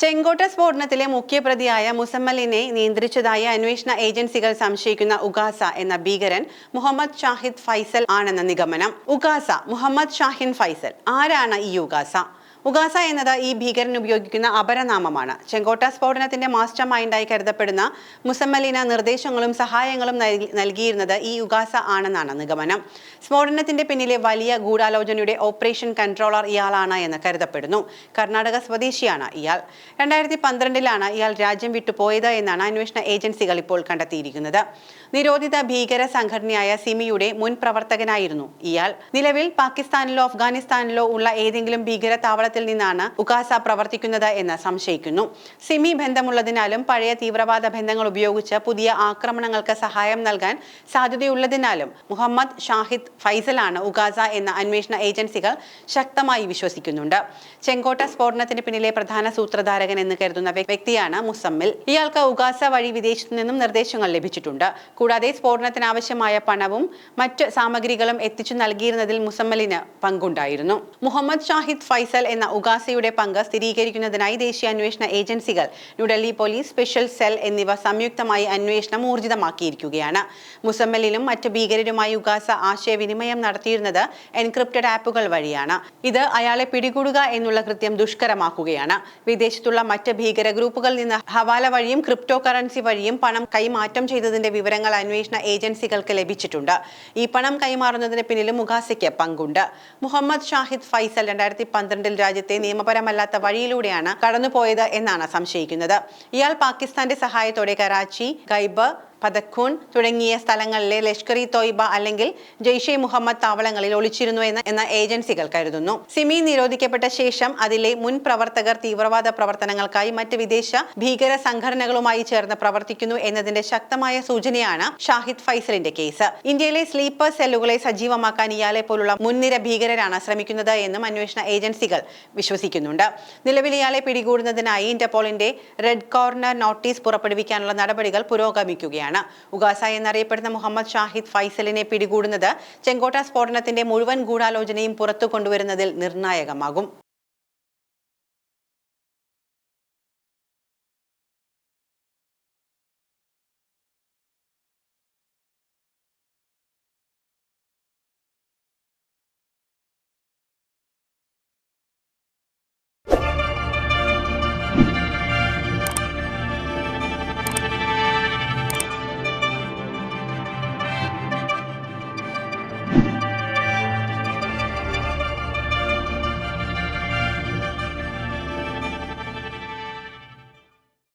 ചെങ്കോട്ട സ്ഫോടനത്തിലെ മുഖ്യപ്രതിയായ മുസമ്മലിനെ നിയന്ത്രിച്ചതായി അന്വേഷണ ഏജൻസികൾ സംശയിക്കുന്ന ഉഗാസ എന്ന ഭീകരൻ മുഹമ്മദ് ഷാഹിദ് ഫൈസൽ ആണെന്ന നിഗമനം. ഉഗാസ മുഹമ്മദ് ഷാഹിൻ ഫൈസൽ. ആരാണ് ഈ ഉഗാസ? ഉഗാസ എന്നത് ഈ ഭീകരൻ ഉപയോഗിക്കുന്ന അപരനാമമാണ്. ചെങ്കോട്ട സ്ഫോടനത്തിന്റെ മാസ്റ്റർ മൈൻഡായി കരുതപ്പെടുന്ന മുസമ്മലിന നിർദ്ദേശങ്ങളും സഹായങ്ങളും നൽകിയിരുന്നത് ഈ ഉഗാസ ആണെന്നാണ് നിഗമനം. സ്ഫോടനത്തിന്റെ പിന്നിലെ വലിയ ഗൂഢാലോചനയുടെ ഓപ്പറേഷൻ കൺട്രോളർ ഇയാളാണ് എന്ന് കരുതപ്പെടുന്നു. കർണാടക സ്വദേശിയാണ് ഇയാൾ. രണ്ടായിരത്തി പന്ത്രണ്ടിലാണ് ഇയാൾ രാജ്യം വിട്ടുപോയത് എന്നാണ് അന്വേഷണ ഏജൻസികൾ ഇപ്പോൾ കണ്ടെത്തിയിരിക്കുന്നത്. നിരോധിത ഭീകര സംഘടനയായ സിമിയുടെ മുൻ പ്രവർത്തകനായിരുന്നു ഇയാൾ. നിലവിൽ പാകിസ്ഥാനിലോ അഫ്ഗാനിസ്ഥാനിലോ ഉള്ള ഏതെങ്കിലും ഭീകര താവളത്തിൽ നിന്നാണ് ഉഗാസ പ്രവർത്തിക്കുന്നത് എന്ന് സംശയിക്കുന്നു. സിമി ബന്ധമുള്ളതിനാലും പഴയ തീവ്രവാദ ബന്ധങ്ങൾ ഉപയോഗിച്ച് പുതിയ ആക്രമണങ്ങൾക്ക് സഹായം നൽകാൻ സാധ്യതയുള്ളതിനാലും മുഹമ്മദ് ഷാഹിദ് ഫൈസലാണ് ഉഗാസ എന്ന അന്വേഷണ ഏജൻസികൾ ശക്തമായി വിശ്വസിക്കുന്നുണ്ട്. ചെങ്കോട്ട സ്ഫോടനത്തിന് പിന്നിലെ പ്രധാന സൂത്രധാരകൻ എന്ന് കരുതുന്ന വ്യക്തിയാണ് മുസമ്മിൽ. ഇയാൾക്ക് ഉഗാസ വഴി വിദേശത്തു നിന്നും നിർദ്ദേശങ്ങൾ ലഭിച്ചിട്ടുണ്ട്. കൂടാതെ സ്ഫോടനത്തിനാവശ്യമായ പണവും മറ്റ് സാമഗ്രികളും എത്തിച്ചു നൽകിയിരുന്നതിൽ മുസമ്മലിന് പങ്കുണ്ടായിരുന്നു. മുഹമ്മദ് ഷാഹിദ് ഫൈസൽ എന്ന ഉഗാസയുടെ പങ്ക് സ്ഥിരീകരിക്കുന്നതിനായി ദേശീയ അന്വേഷണ ഏജൻസികൾ ന്യൂഡൽഹി പോലീസ് സ്പെഷ്യൽ സെൽ എന്നിവ സംയുക്തമായി അന്വേഷണം ഊർജിതമാക്കിയിരിക്കുകയാണ്. മുസമ്മലിലും മറ്റ് ഭീകരരുമായി ഉഗാസ ആശയവിനിമയം നടത്തിയിരുന്നത് എൻക്രിപ്റ്റഡ് ആപ്പുകൾ വഴിയാണ്. ഇത് അയാളെ പിടികൂടുക എന്നുള്ള കൃത്യം ദുഷ്കരമാക്കുകയാണ്. വിദേശത്തുള്ള മറ്റ് ഭീകര ഗ്രൂപ്പുകളിൽ നിന്ന് ഹവാല വഴിയും ക്രിപ്റ്റോ കറൻസി വഴിയും പണം കൈമാറ്റം ചെയ്തതിന്റെ വിവരങ്ങൾ അന്വേഷണ ഏജൻസികൾക്ക് ലഭിച്ചിട്ടുണ്ട്. ഈ പണം കൈമാറുന്നതിന് പിന്നിലും മുഖാസയ്ക്ക് പങ്കുണ്ട്. മുഹമ്മദ് ഷാഹിദ് ഫൈസൽ രണ്ടായിരത്തി പന്ത്രണ്ടിൽ രാജ്യത്തെ നിയമപരമല്ലാത്ത വഴിയിലൂടെയാണ് കടന്നുപോയത് എന്നാണ് സംശയിക്കുന്നത്. ഇയാൾ പാകിസ്ഥാന്റെ സഹായത്തോടെ കറാച്ചി ഖൈബർ പതക്കൂൺ തുടങ്ങിയ സ്ഥലങ്ങളിലെ ലഷ്കർ ഇ തോയ്ബ അല്ലെങ്കിൽ ജെയ്ഷെ മുഹമ്മദ് താവളങ്ങളിൽ ഒളിച്ചിരുന്നു എന്ന് എന്ന ഏജൻസികൾ കരുതുന്നു. സിമി നിരോധിക്കപ്പെട്ട ശേഷം അതിലെ മുൻ പ്രവർത്തകർ തീവ്രവാദ പ്രവർത്തനങ്ങൾക്കായി മറ്റ് വിദേശ ഭീകര സംഘടനകളുമായി ചേർന്ന് പ്രവർത്തിക്കുന്നു എന്നതിന്റെ ശക്തമായ സൂചനയാണ് ഷാഹിദ് ഫൈസലിന്റെ കേസ്. ഇന്ത്യയിലെ സ്ലീപ്പർ സെല്ലുകളെ സജീവമാക്കാൻ ഇയാളെ പോലുള്ള മുൻനിര ഭീകരരാണ് ശ്രമിക്കുന്നത് എന്നും അന്വേഷണ ഏജൻസികൾ വിശ്വസിക്കുന്നുണ്ട്. നിലവിൽ ഇയാളെ പിടികൂടുന്നതിനായി ഇന്റർപോളിന്റെ റെഡ് കോർണർ നോട്ടീസ് പുറപ്പെടുവിക്കാനുള്ള നടപടികൾ പുരോഗമിക്കുകയാണ്. ഉഗാസ എന്നറിയപ്പെടുന്ന മുഹമ്മദ് ഷാഹിദ് ഫൈസലിനെ പിടികൂടുന്നത് ചെങ്കോട്ട സ്ഫോടനത്തിന്റെ മുഴുവൻ ഗൂഢാലോചനയും പുറത്തു കൊണ്ടുവരുന്നതിൽ നിർണായകമാകും.